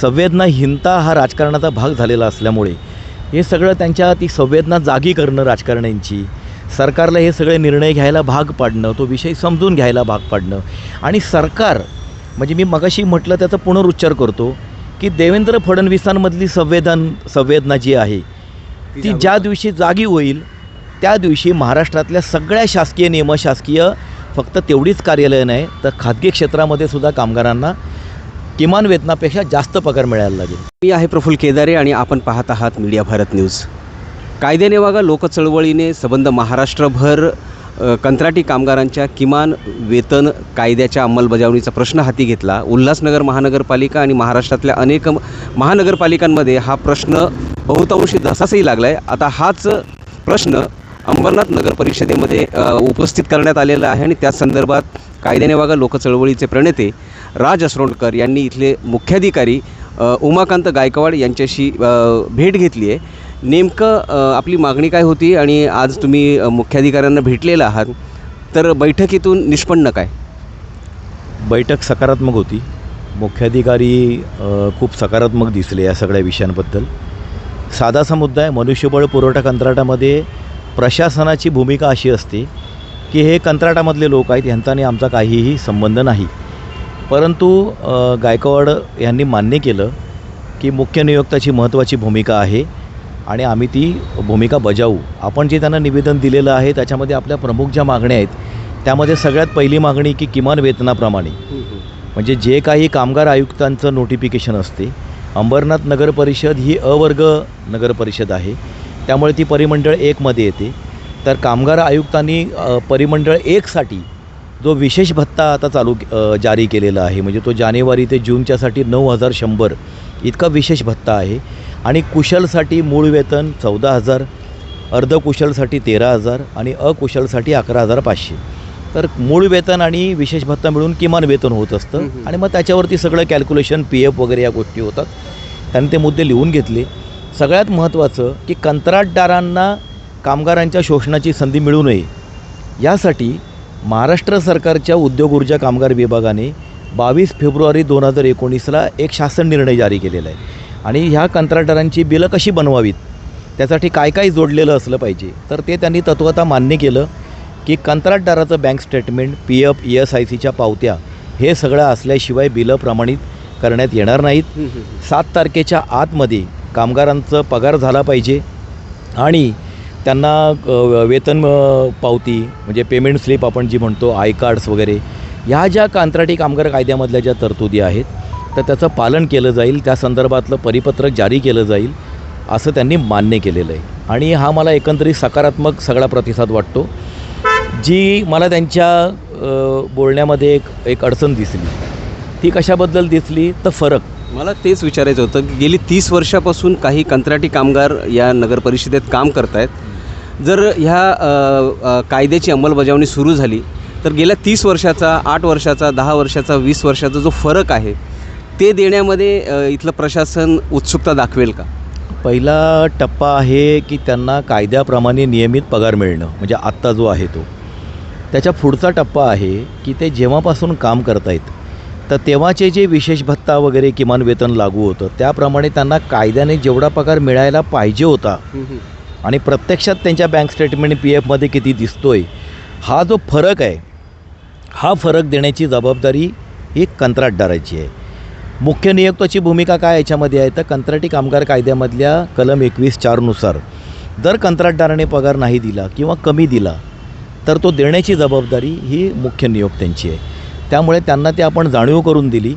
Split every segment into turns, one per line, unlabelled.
संवेदनाहीनता हा राजकारणाचा भाग झालेला असल्यामुळे हे सगळं त्यांच्या ती संवेदना जागी करणं राजकारण्यांची सरकारला हे सगळे निर्णय घ्यायला भाग पाडणं तो विषय समजून घ्यायला भाग पाडणं आणि सरकार म्हणजे मी मगाशी म्हटलं त्याचा पुनरुच्चार करतो की देवेंद्र फडणवीसांमधली संवेदन संवेदना जी आहे ती ज्या दिवशी जागी होईल त्या दिवशी महाराष्ट्रातल्या सगळ्या शासकीय निमशासकीय फक्त तेवढीच कार्यालयं नाही तर खाजगी क्षेत्रामध्ये सुद्धा कामगारांना किमान वेतनापेक्षा जास्त पगार मिळायला लागेल.
मी आहे प्रफुल्ल केदारे आणि आपण पाहत आहात मीडिया भारत न्यूज. कायद्याने वागा लोकचळवळीने संबंध महाराष्ट्रभर कंत्राटी कामगारांच्या किमान वेतन कायद्याच्या अंमलबजावणीचा प्रश्न हाती घेतला. उल्हासनगर महानगरपालिका आणि महाराष्ट्रातल्या अनेक महानगरपालिकांमध्ये हा प्रश्न बहुतांशी धसासही लागला आहे आता हाच प्रश्न अंबरनाथ नगर परिषदेमध्ये उपस्थित करण्यात आलेला आहे आणि त्या संदर्भात कायद्याने वागा लोकचळवळीचे प्रणेते राज असरोडकर यांनी इथले मुख्याधिकारी उमाकांत गायकवाड यांच्याशी भेट घेतली आहे. नेमकं आपली मागणी काय होती आणि आज तुम्ही मुख्याधिकाऱ्यांना भेटलेला आहात तर बैठकीतून निष्पन्न काय?
बैठक सकारात्मक होती. मुख्याधिकारी खूप सकारात्मक दिसले या सगळ्या विषयांबद्दल. साधासा मुद्दा आहे मनुष्यबळ पुरवठा कंत्राटामध्ये प्रशासनाची भूमिका अशी असते की हे कंत्राटामधले लोक आहेत ह्यांचा आणि आमचा काहीही संबंध नाही. परंतु गायकवाड यांनी मान्य केलं की मुख्य नियोक्ताची महत्त्वाची भूमिका आहे आणि आम्ही ती भूमिका बजावू. आपण जे त्यांना निवेदन दिलेलं आहे त्याच्यामध्ये आपल्या प्रमुख ज्या मागण्या आहेत त्यामध्ये सगळ्यात पहिली मागणी की किमान वेतनाप्रमाणे. म्हणजे जे काही कामगार आयुक्तांचं नोटिफिकेशन असते अंबरनाथ नगर परिषद ही अवर्ग नगर परिषद आहे. त्यामुळे ती परिमंडळ एकमध्ये येते. तर कामगार आयुक्तांनी परिमंडळ एकसाठी जो विशेष भत्ता आता चालू जारी केलेला आहे म्हणजे तो जानेवारी ते जूनच्यासाठी नऊ हजार शंभर इतका विशेष भत्ता आहे. आणि कुशलसाठी मूळ वेतन चौदा हजार अर्धकुशलसाठी तेरा हजार आणि अकुशलसाठी अकरा हजार पाचशे. तर मूळ वेतन आणि विशेष भत्ता मिळून किमान वेतन होत असतं. आणि मग त्याच्यावरती सगळं कॅल्क्युलेशन पी एफ वगैरे या गोष्टी होतात. त्यांनी ते मुद्दे लिहून घेतले. सगळ्यात महत्त्वाचं की कंत्राटदारांना कामगारांच्या शोषणाची संधी मिळू नये. यासाठी महाराष्ट्र सरकारच्या उद्योग ऊर्जा कामगार विभागाने बावीस फेब्रुवारी दोन हजार एकोणीसला एक शासन निर्णय जारी केलेला आहे. आणि ह्या कंत्राटदारांची बिलं कशी बनवावीत? त्यासाठी काय काय जोडलेलं असलं पाहिजे? तर ते त्यांनी तत्वता मान्य केलं की कंत्राटदाराचं bank statement P F E S I सीच्या पावत्या हे सगळं असल्याशिवाय बिलं प्रमाणित करण्यात येणार नाहीत. सात तारखेच्या आतमध्ये कामगारांचं पगार झाला पाहिजे आणि त्यांना वेतन पावती म्हणजे पेमेंट स्लिप आपण जी म्हणतो आय कार्ड्स वगैरे ह्या ज्या कंत्राटी कामगार कायद्यामधल्या ज्या तरतुदी आहेत तर त्याचं पालन केलं जाईल त्या संदर्भातलं परिपत्रक जारी केलं जाईल असं त्यांनी मान्य केलेलं आहे. आणि हा मला एकंदरीत सकारात्मक सगळा प्रतिसाद वाटतो जी मला त्यांच्या बोलण्यामध्ये एक एक अडचण दिसली. ती कशाबद्दल दिसली? तर फरक.
मला तेच विचारायचं होतं की गेली तीस वर्षापासून काही कंत्राटी कामगार या नगरपरिषदेत काम काम करतायत. जर ह्या कायद्याची अंमलबजावणी सुरू झाली तर गेल्या तीस वर्षाचा आठ वर्षाचा दहा वर्षाचा वीस वर्षाचा जो फरक आहे ते देण्यामध्ये इथलं प्रशासन उत्सुकता दाखवेल का?
पहिला टप्पा आहे की त्यांना कायद्याप्रमाणे नियमित पगार मिळणं म्हणजे आत्ता जो आहे तो. त्याच्या पुढचा टप्पा आहे की ते जेव्हापासून काम करतायत तर तेव्हाचे जे विशेष भत्ता वगैरे किमान वेतन लागू होतं त्याप्रमाणे त्यांना कायद्याने जेवढा पगार मिळायला पाहिजे होता आणि प्रत्यक्षात त्यांच्या बँक स्टेटमेंट पी एफमध्ये किती दिसतो आहे हा जो फरक आहे हा फरक देण्याची जबाबदारी ही कंत्राटदाराची आहे. मुख्य नियुक्ताची भूमिका काय याच्यामध्ये आहे? तर कंत्राटी कामगार कायद्यामधल्या कलम एकवीस चारनुसार जर कंत्राटदाराने पगार नाही दिला किंवा कमी दिला तर तो देण्याची जबाबदारी ही मुख्य नियोक्त्यांची आहे. त्यामुळे त्यांना ते आपण जाणीव करून दिली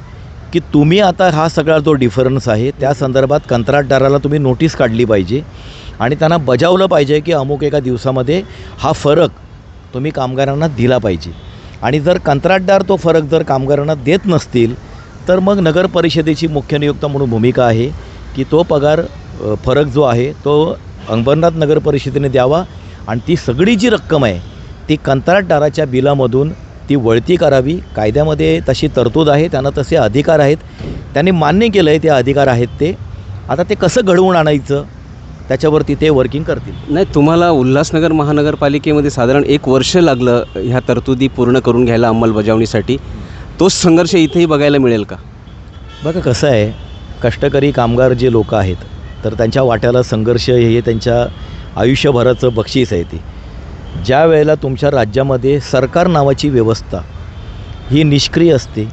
की तुम्ही आता हा सगळा जो डिफरन्स आहे त्या संदर्भात कंत्राटदाराला तुम्ही नोटीस काढली पाहिजे. आणि त्यांना बजावलं पाहिजे की अमुक एका दिवसामध्ये हा फरक तुम्ही कामगारांना दिला पाहिजे. आणि जर कंत्राटदार तो फरक जर कामगारांना देत नसतील तर मग नगर परिषदेची मुख्य नियुक्त म्हणून भूमिका आहे की तो पगार फरक जो आहे तो अंबरनाथ नगर परिषदेने द्यावा आणि ती सगळी जी रक्कम आहे ती कंत्राटदाराच्या बिलामधून ती वळती करावी. कायद्यामध्ये तशी तरतूद आहे त्यांना तसे अधिकार आहेत. त्यांनी मान्य केलं आहे ते अधिकार आहेत ते. आता ते कसं घडवून आणायचं? त्याच्यावरती ते वर्किंग करतील.
नाही तुम्हाला उल्हासनगर महानगरपालिकेमध्ये साधारण एक वर्ष लागलं ह्या तरतुदी पूर्ण करून घ्यायला अंमलबजावणीसाठी. तोच संघर्ष इथेही बघायला मिळेल का?
बघा कसं आहे कष्टकरी कामगार जे लोक आहेत तर त्यांच्या वाट्याला संघर्ष हे त्यांच्या आयुष्यभराचं बक्षीस आहे ते. ज्या वेळेला तुमच्या राज्यामध्ये सरकार नावाची व्यवस्था ही निष्क्रिय असते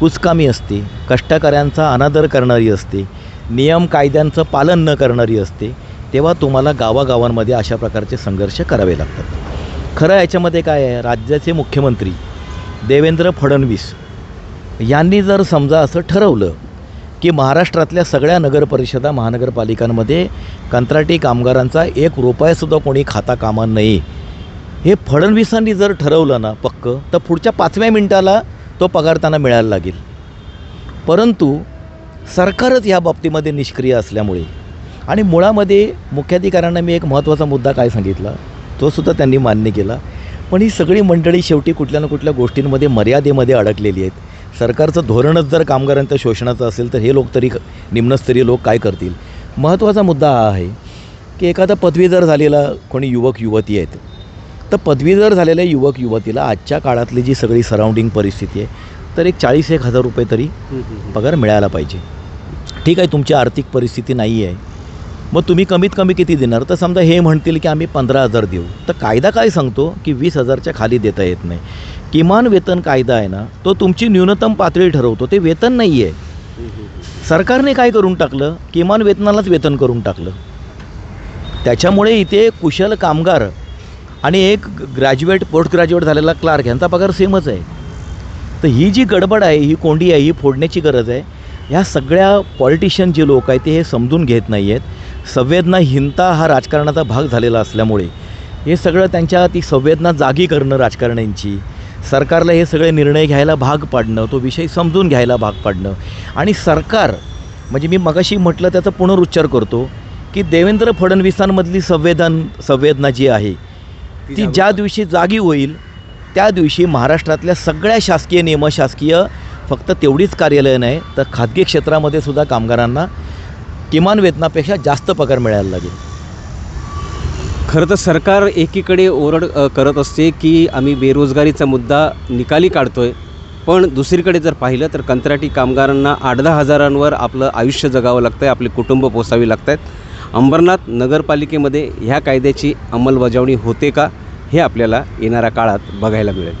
कुचकामी असते कष्टकऱ्यांचा अनादर करणारी असते नियम कायद्यांचं पालन न करणारी असते तेव्हा तुम्हाला गावागावांमध्ये अशा प्रकारचे संघर्ष करावे लागतात. खरं याच्यामध्ये काय आहे? राज्याचे मुख्यमंत्री देवेंद्र फडणवीस यांनी जर समजा असं ठरवलं की महाराष्ट्रातल्या सगळ्या नगरपरिषदा महानगरपालिकांमध्ये कंत्राटी कामगारांचा एक रुपयासुद्धा कोणी खाता कामा नये हे फडणवीसांनी जर ठरवलं ना पक्क तर पुढच्या पाचव्या मिनिटाला तो पगार त्यांना मिळायला लागेल. परंतु सरकारच या बाबतीमध्ये निष्क्रिय असल्यामुळे. आणि मुळामध्ये मुख्याधिकाऱ्यांना मी एक महत्त्वाचा मुद्दा काय सांगितला तो सुद्धा त्यांनी मान्य केला. पण ही सगळी मंडळी शेवटी कुठल्या ना कुठल्या गोष्टींमध्ये मर्यादेमध्ये अडकलेली आहेत. सरकारचं धोरणच जर कामगारांच्या शोषणाचं असेल तर हे लोक तरी निम्नस्तरीय लोक काय करतील? महत्त्वाचा मुद्दा हा आहे की एखादा पदवीधर झालेला कोणी युवक युवती आहेत तर पदवीधर झालेल्या युवक युवतीला आजच्या काळातली जी सगळी सराउंडिंग परिस्थिती आहे तर एक चाळीस एक हजार रुपये तरी पगार मिळायला पाहिजे. ठीक आहे तुमची आर्थिक परिस्थिती नाही आहे मग तुम्ही कमीत कमी किती देणार? तर समजा हे म्हणतील की आम्ही पंधरा हजार देऊ. तर कायदा काय सांगतो? की वीस हजारच्या खाली देता येत नाही. किमान वेतन कायदा आहे ना तो तुमची न्यूनतम पातळी ठरवतो. ते वेतन नाही आहे सरकारने काय करून टाकलं? किमान वेतनालाच वेतन करून टाकलं. त्याच्यामुळे इथे कुशल कामगार आणि एक ग्रॅज्युएट पोस्ट ग्रॅज्युएट झालेला क्लार्क यांचा पगार सेमच आहे. तर ही जी गडबड आहे ही कोंडी आहे ही फोडण्याची गरज आहे. ह्या सगळ्या पॉलिटिशियन जे लोक आहेत ते हे समजून घेत नाही आहेत संवेदनाहीनता हा राजकारणाचा भाग झालेला असल्यामुळे हे सगळं त्यांच्या ती संवेदना जागी करणं राजकारण्यांची सरकारला हे सगळे निर्णय घ्यायला भाग पाडणं तो विषय समजून घ्यायला भाग पाडणं. आणि सरकार म्हणजे मी मगाशी म्हटलं त्याचा पुनरुच्चार करतो की देवेंद्र फडणवीसांमधली संवेदन संवेदना जी आहे ती ज्या दिवशी जागी होईल त्या दिवशी महाराष्ट्रातल्या सगळ्या शासकीय निमशासकीय फक्त तेवढीच कार्यालयं नाही तर खाजगी क्षेत्रामध्ये सुद्धा कामगारांना किमान वेतनापेक्षा जास्त पगार मिळायला लागेल.
खरं तर सरकार एकीकडे ओरड करत असते की आम्ही बेरोजगारीचा मुद्दा निकाली काढतोय पण दुसरीकडे जर पाहिलं तर कंत्राटी कामगारांना आठ दहा हजारांवर आपलं आयुष्य जगावं लागतं आहे आपले कुटुंब पोसावी लागत आहेत अंबरनाथ नगरपालिकेमध्ये ह्या कायद्याची अंमलबजावणी होते का हे आपल्याला येणाऱ्या काळात बघायला मिळेल.